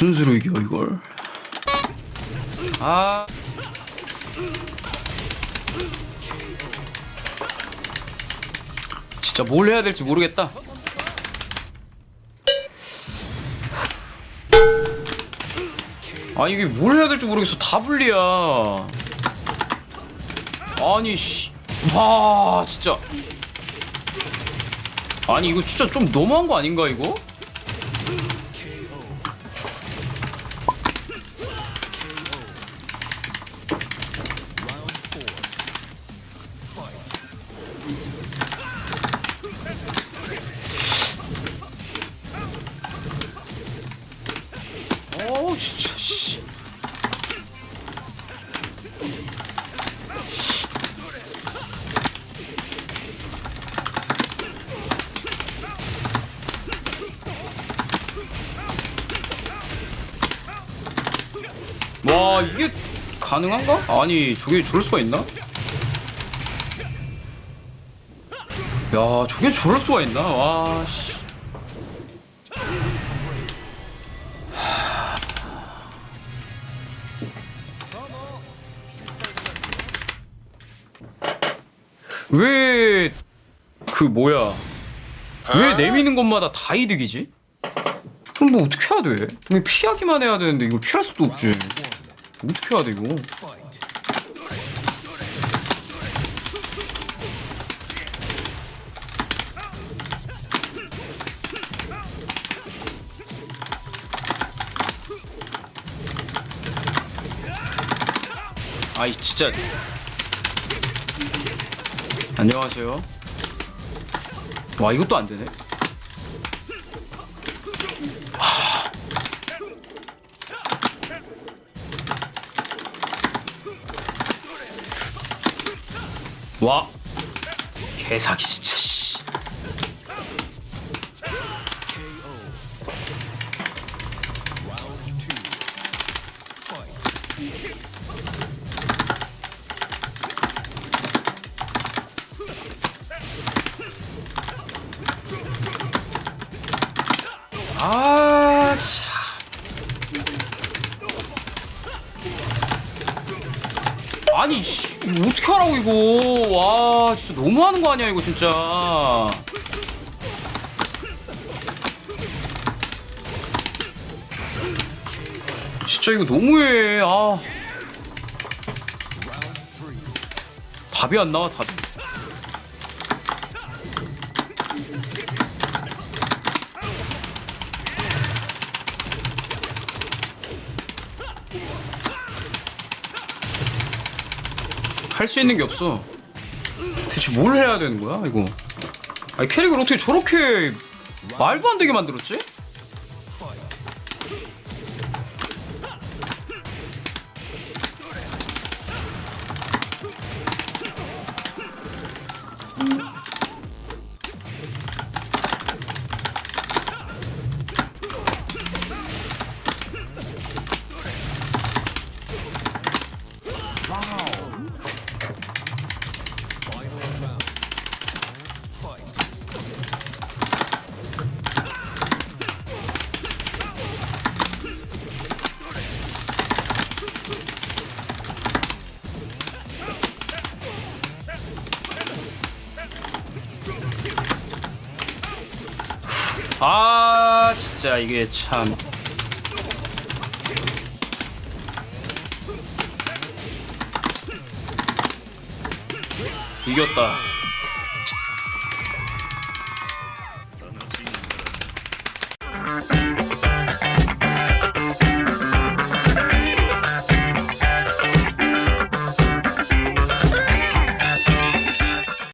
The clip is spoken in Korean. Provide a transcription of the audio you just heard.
무슨 수로 이겨 이걸? 아. 진짜 뭘 해야 될지 모르겠다. 아 이게 뭘 해야 될지 모르겠어 다 불리야. 아니 씨. 와 진짜. 아니 이거 진짜 좀 너무한 거 아닌가 이거? 와 이게 가능한가? 아니 저게 저럴 수가 있나? 야 저게 저럴 수가 있나? 와 씨. 왜 그 뭐야? 왜 내미는 것마다 다 이득이지? 그럼 뭐 어떻게 해야 돼? 그냥 피하기만 해야 되는데 이걸 피할 수도 없지. 어떻게 해야 돼 이거? 아이 진짜. 안녕하세요. 와 이것도 안 되네. 와 개사기 진짜 씨. 아 아니 씨 어떻게 하라고 이거? 와 진짜 너무하는 거 아니야 이거 진짜. 진짜 이거 너무해. 아. 답이 안 나와 답이 할 수 있는 게 없어. 대체 뭘 해야 되는 거야, 이거? 아니, 캐릭을 어떻게 저렇게 말도 안 되게 만들었지? 아, 진짜 이게 참. 이겼다.